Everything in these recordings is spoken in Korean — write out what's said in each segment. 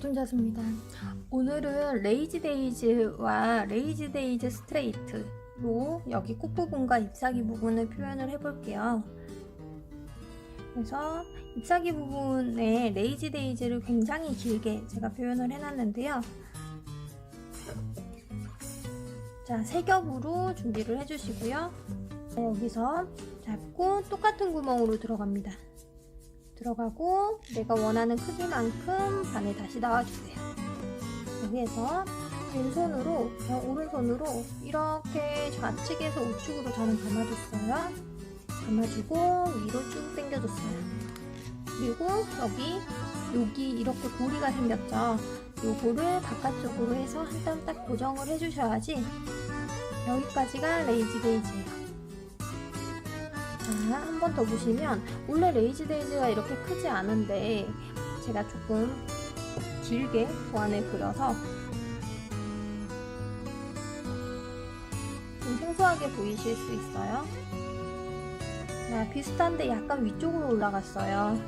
자수입니다. 오늘은 레이지 데이즈와 레이지 데이즈 스트레이트로 여기 꽃부분과 잎사귀 부분을 표현을 해볼게요. 그래서 잎사귀 부분에 레이지 데이즈를 굉장히 길게 제가 표현을 해놨는데요. 자, 세 겹으로 준비를 해주시고요. 자, 여기서 잡고 똑같은 구멍으로 들어갑니다. 들어가고 내가 원하는 크기만큼 반을 다시 넣어주세요. 여기에서 왼손으로 그냥 오른손으로 이렇게 좌측에서 우측으로 저는 감아줬어요. 감아주고 위로 쭉 당겨줬어요. 그리고 여기 여기 이렇게 고리가 생겼죠. 요거를 바깥쪽으로 해서 한 땀 딱 고정을 해주셔야지 여기까지가 레이지 게이지예요. 자, 한번 더 보시면 원래 레이지 데이즈가 이렇게 크지 않은데 제가 조금 길게 보안을 그려서 좀 생소하게 보이실 수 있어요. 자, 비슷한데 약간 위쪽으로 올라갔어요.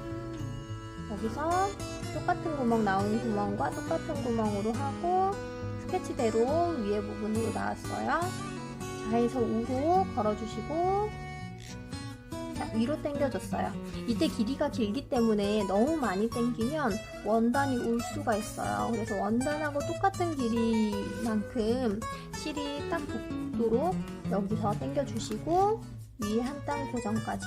여기서 똑같은 구멍 나온 구멍과 똑같은 구멍으로 하고 스케치대로 위에 부분으로 나왔어요. 자, 해서 우로 걸어주시고 자, 위로 당겨줬어요. 이때 길이가 길기 때문에 너무 많이 당기면 원단이 올 수가 있어요. 그래서 원단하고 똑같은 길이만큼 실이 딱 붙도록 여기서 당겨주시고 위에 한 땀 고정까지.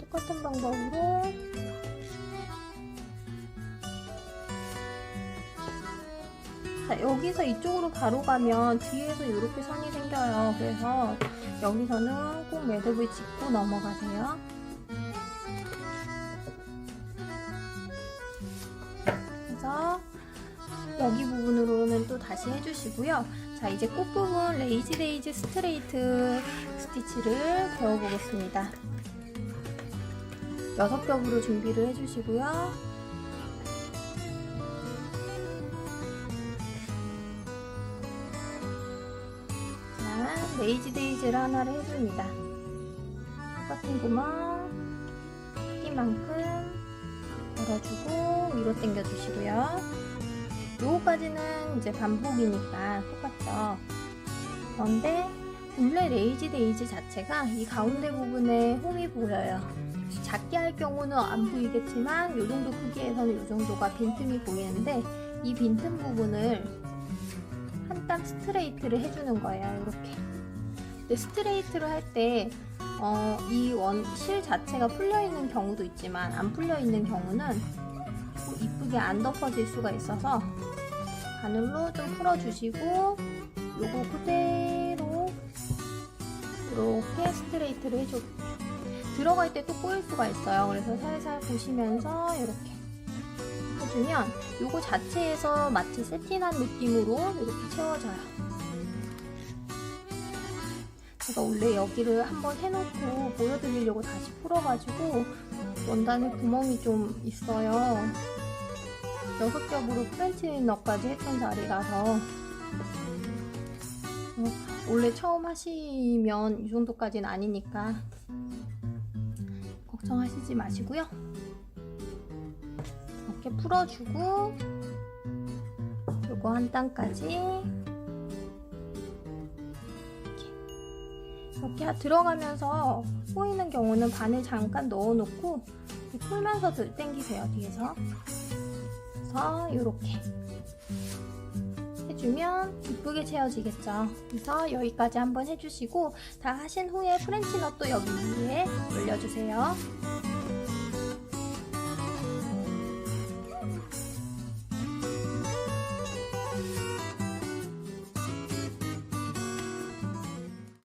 똑같은 방법으로 자, 여기서 이쪽으로 바로 가면 뒤에서 이렇게 선이 생겨요. 그래서 여기서는 꼭 매듭을 짚고 넘어가세요. 여기 부분으로는 또 다시 해주시고요. 자, 이제 꽃부분 레이지 데이지 스트레이트 스티치를 배워보겠습니다. 여섯 겹으로 준비를 해주시고요. 레이지 데이즈를 하나를 해줍니다. 똑같은 구멍 크기만큼 걸어주고 위로 당겨주시고요. 요거까지는 이제 반복이니까 똑같죠. 그런데 원래 레이지 데이즈 자체가 이 가운데 부분에 홈이 보여요. 작게 할 경우는 안 보이겠지만 이 정도 크기에서는 이 정도가 빈틈이 보이는데 이 빈틈 부분을 한 땀 스트레이트를 해주는 거예요. 이렇게. 근데 스트레이트를 할때 어, 이 원 실 자체가 풀려 있는 경우도 있지만 안 풀려 있는 경우는 뭐 이쁘게 안 덮어질 수가 있어서 바늘로 좀 풀어주시고 요거 그대로 이렇게 스트레이트를 해줄게요. 들어갈 때 또 꼬일 수가 있어요. 그래서 살살 보시면서 이렇게 해주면 요거 자체에서 마치 세팅한 느낌으로 이렇게 채워져요. 제가 원래 여기를 한번 해놓고 보여드리려고 다시 풀어가지고 원단에 구멍이 좀 있어요. 여섯 겹으로 프렌치 넛까지 했던 자리라서 어, 원래 처음 하시면 이 정도까지는 아니니까 걱정하시지 마시고요. 이렇게 풀어주고 요거 한 단까지 이렇게 들어가면서 꼬이는 경우는 바늘 잠깐 넣어놓고 풀면서 들 당기세요 뒤에서. 그래서 이렇게 해주면 이쁘게 채워지겠죠. 그래서 여기까지 한번 해주시고 다 하신 후에 프렌치 넛도 여기 위에 올려주세요